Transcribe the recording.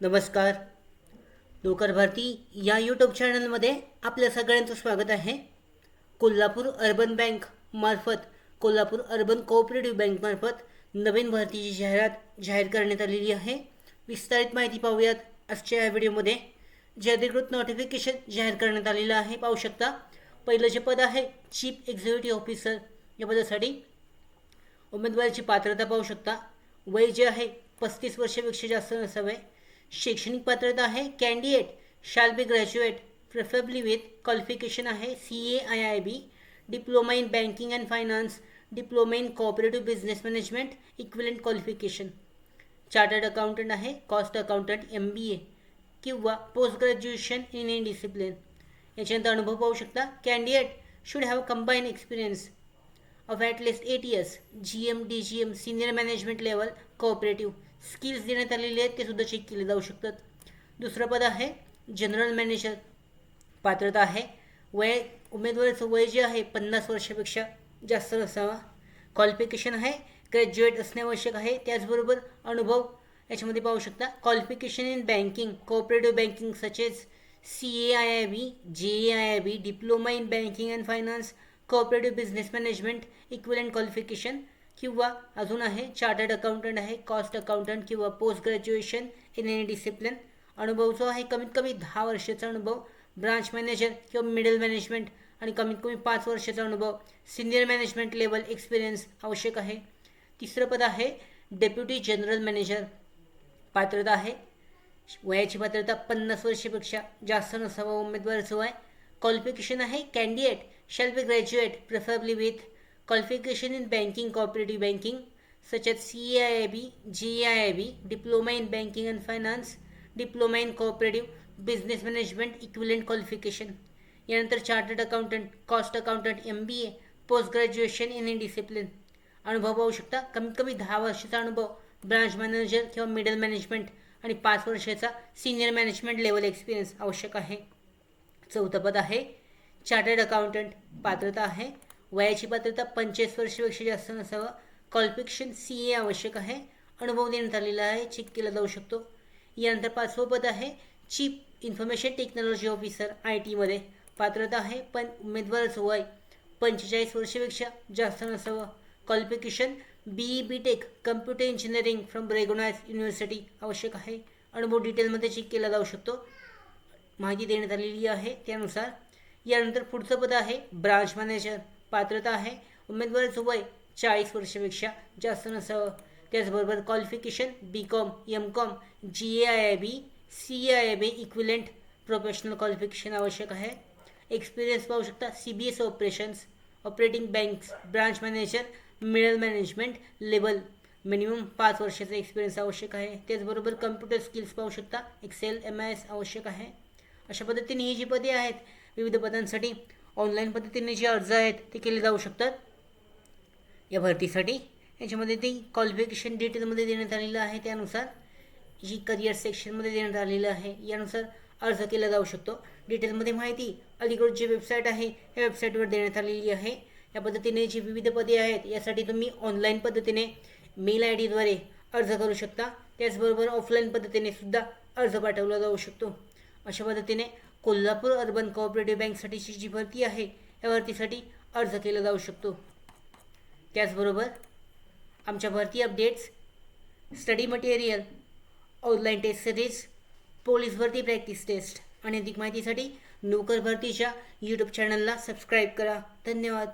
नमस्कार. नोकर भारती या यूट्यूब चॅनलमध्ये आपल्या सगळ्यांचं स्वागत आहे. कोल्हापूर अर्बन बँक मार्फत कोल्हापूर अर्बन कोऑपरेटिव्ह बँकमार्फत नवीन भरतीची जाहिरात जाहीर करण्यात आलेली आहे. विस्तारित माहिती पाहूयात. आजच्या या व्हिडिओमध्ये जे अधिकृत नोटिफिकेशन जाहीर करण्यात आलेलं आहे पाहू शकता. पहिलं जे पद आहे चीफ एक्झिक्युटिव्ह ऑफिसर या पदासाठी उमेदवाराची पात्रता पाहू शकता. वय जे आहे पस्तीस वर्षापेक्षा जास्त नसावे. शैक्षणिक पात्रता आहे candidate shall be graduate preferably with qualification आहे C A I I B diploma in banking and finance diploma in cooperative business management equivalent qualification chartered accountant आहे cost accountant M B A किंवा post graduation in any discipline याच्यानंतर अनुभव पाहू शकता candidate should have combine experience of at least eight years G M D G M senior management level cooperative skills देण्यात आलेले आहेत ते सुद्धा चेक केले जाऊ शकतात. दुसरं पद आहे जनरल मॅनेजर पात्रता आहे. वय उमेदवाराचं वय जे आहे पन्नास वर्षापेक्षा जास्त असावा क्वालिफिकेशन आहे ग्रॅज्युएट असणे आवश्यक आहे. त्याचबरोबर अनुभव याच्यामध्ये पाहू शकता. Qualification in banking cooperative banking such as C A I I B J A I I B diploma in banking and finance cooperative business management equivalent qualification किंवा अजून आहे चार्टर्ड अकाउंटंट आहे कॉस्ट अकाउंटंट किंवा post graduation in any discipline अनुभव जो आहे कमीत कमी दहा वर्षाचा अनुभव ब्रांच मॅनेजर किंवा मिडल मॅनेजमेंट आणि कमीत कमी पाच वर्षाचा अनुभव सिनियर मॅनेजमेंट लेवल एक्सपिरियन्स आवश्यक आहे. तिसरं पद आहे डेप्युटी जनरल मॅनेजर पात्रता आहे वयाची पात्रता पन्नास वर्षापेक्षा जास्त नसावं उमेदवाराचं वय क्वालिफिकेशन आहे candidate shall be graduate preferably with qualification in banking cooperative banking such as CAIB, GAIB, diploma in banking and finance, diploma in cooperative business management equivalent qualification. यानंतर chartered accountant cost accountant M B A post graduation in in discipline अनुभव पाहू शकता कमीत कमी दहा वर्षाचा अनुभव branch manager किंवा मिडल मॅनेजमेंट आणि पाच वर्षाचा सिनियर मॅनेजमेंट लेवल एक्सपिरियन्स आवश्यक आहे. चौथं पद आहे चार्टर्ड अकाउंटंट पात्रता आहे. वयाची पात्रता पंचेचाळीस वर्षापेक्षा जास्त नसावं. क्वालिफिकेशन सी ए आवश्यक आहे. अनुभव देण्यात आलेला आहे. चेक केला जाऊ शकतो. यानंतर पाचवं पद आहे. Chief information technology officer I टीमध्ये. पात्रता आहे पण उमेदवाराचं वय पंचेचाळीस वर्षापेक्षा जास्त नसावं. Qualification B E B tech computer engineering from recognise university आवश्यक आहे. अनुभव डिटेलमध्ये चेक केला जाऊ शकतो. माहिती देण्यात आलेली आहे त्यानुसार. यानंतर पुढचं पद आहे ब्रांच मॅनेजर पात्रता आहे. उमेदवाराचं वय चाळीस वर्षापेक्षा जास्त नसावं. त्याचबरोबर qualification B com M com J A I I B C I I B equivalent professional qualification आवश्यक आहे. एक्सपिरियन्स पाहू शकता C B S operations operating banks branch manager middle management level minimum पाच वर्षाचा एक्सपिरियन्स आवश्यक आहे. त्याचबरोबर computer skills पाहू शकता. एक्सेल एम आय एस आवश्यक आहे. अशा पद्धतीने ही जी पदे आहेत विविध पदांसाठी ऑनलाईन पद्धतीने जे अर्ज आहेत ते केले जाऊ शकतात. या भरतीसाठी. याच्यामध्ये ते क्वालिफिकेशन डिटेलमध्ये देण्यात आलेलं आहे त्यानुसार. जी करिअर सेक्शनमध्ये देण्यात आलेलं आहे यानुसार अर्ज केला जाऊ शकतो. डिटेलमध्ये माहिती अलीकडे जी वेबसाईट आहे या वेबसाईटवर देण्यात आलेली आहे. या पद्धतीने जी विविध पदे आहेत यासाठी तुम्ही ऑनलाईन पद्धतीने मेल आय डीद्वारे अर्ज करू शकता. त्याचबरोबर ऑफलाईन पद्धतीने सुद्धा अर्ज पाठवला जाऊ शकतो. अशा पद्धतीने कोल्हापूर अर्बन कोऑपरेटिव्ह बँकसाठीची जी भरती आहे या भरतीसाठी अर्ज केला जाऊ शकतो. त्याचबरोबर आमच्या भरती updates study material online test series police भरती प्रॅक्टिस टेस्ट आणि अधिक माहितीसाठी नोकर भरतीच्या यूट्यूब चॅनलला सबस्क्राईब करा. धन्यवाद.